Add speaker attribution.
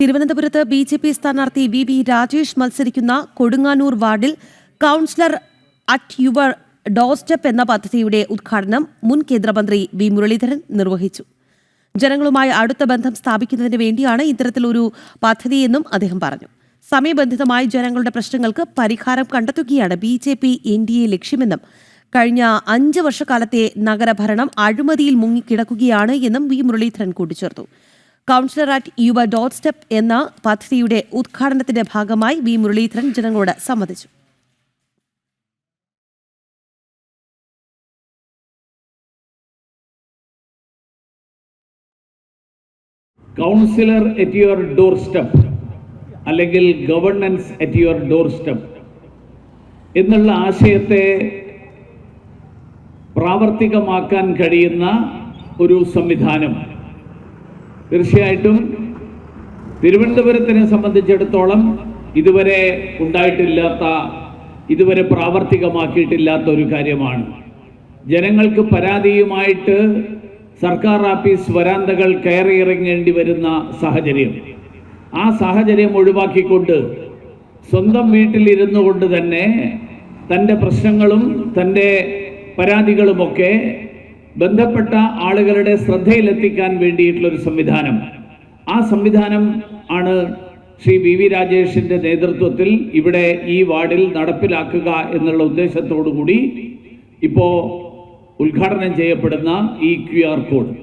Speaker 1: തിരുവനന്തപുരത്ത് B J P സ്ഥാനാർത്ഥി V V Rajesh മത്സരിക്കുന്ന കൊടുങ്ങാനൂർ വാർഡിൽ കൗൺസിലർ അറ്റ് യുവർ ഡോസ്റ്റെപ്പ് എന്ന പദ്ധതിയുടെ ഉദ്ഘാടനം മുൻ കേന്ദ്രമന്ത്രി വി മുരളീധരൻ നിർവഹിച്ചു. ജനങ്ങളുമായി അടുത്ത ബന്ധം സ്ഥാപിക്കുന്നതിന് വേണ്ടിയാണ് ഇത്തരത്തിലൊരു പദ്ധതിയെന്നും അദ്ദേഹം പറഞ്ഞു. സമയബന്ധിതമായി ജനങ്ങളുടെ പ്രശ്നങ്ങൾക്ക് പരിഹാരം കണ്ടെത്തുകയാണ് B J P N D A ലക്ഷ്യമെന്നും കഴിഞ്ഞ അഞ്ച് വർഷക്കാലത്തെ നഗരഭരണം അഴിമതിയിൽ മുങ്ങിക്കിടക്കുകയാണ് എന്നും വി മുരളീധരൻ കൂട്ടിച്ചേർത്തു. Councillor at your dot step എന്ന പദ്ധതിയുടെ ഉദ്ഘാടനത്തിന്റെ ഭാഗമായി വി മുരളീധരൻ ജനങ്ങളോട് സംവദിച്ചു.
Speaker 2: Councillor at your door step അല്ലെങ്കിൽ governance at your door step എന്നുള്ള ആശയത്തെ പ്രാവർത്തികമാക്കാൻ കഴിയുന്ന ഒരു സംവിധാനം. തീർച്ചയായിട്ടും തിരുവനന്തപുരത്തിനെ സംബന്ധിച്ചിടത്തോളം ഇതുവരെ ഉണ്ടായിട്ടില്ലാത്ത ഇതുവരെ പ്രാവർത്തികമാക്കിയിട്ടില്ലാത്ത ഒരു കാര്യമാണ്. ജനങ്ങൾക്ക് പരാതിയുമായിട്ട് സർക്കാർ ആഫീസ് വരാന്തകൾ കയറി ഇറങ്ങേണ്ടി വരുന്ന സാഹചര്യം. ആ സാഹചര്യം ഒഴിവാക്കിക്കൊണ്ട് സ്വന്തം വീട്ടിലിരുന്നു കൊണ്ട് തന്നെ തന്റെ പ്രശ്നങ്ങളും തന്റെ പരാതികളുമൊക്കെ ബന്ധപ്പെട്ട ആളുകളുടെ ശ്രദ്ധയിലെത്തിക്കാൻ വേണ്ടിയിട്ടുള്ളൊരു സംവിധാനം. ആ സംവിധാനം ആണ് ശ്രീ വി വി രാജേഷിന്റെ നേതൃത്വത്തിൽ ഇവിടെ ഈ വാർഡിൽ നടപ്പിലാക്കുക എന്നുള്ള ഉദ്ദേശത്തോടു കൂടി ഇപ്പോൾ ഉദ്ഘാടനം ചെയ്യപ്പെടുന്ന ഈ ക്യു ആർ കോഡ്.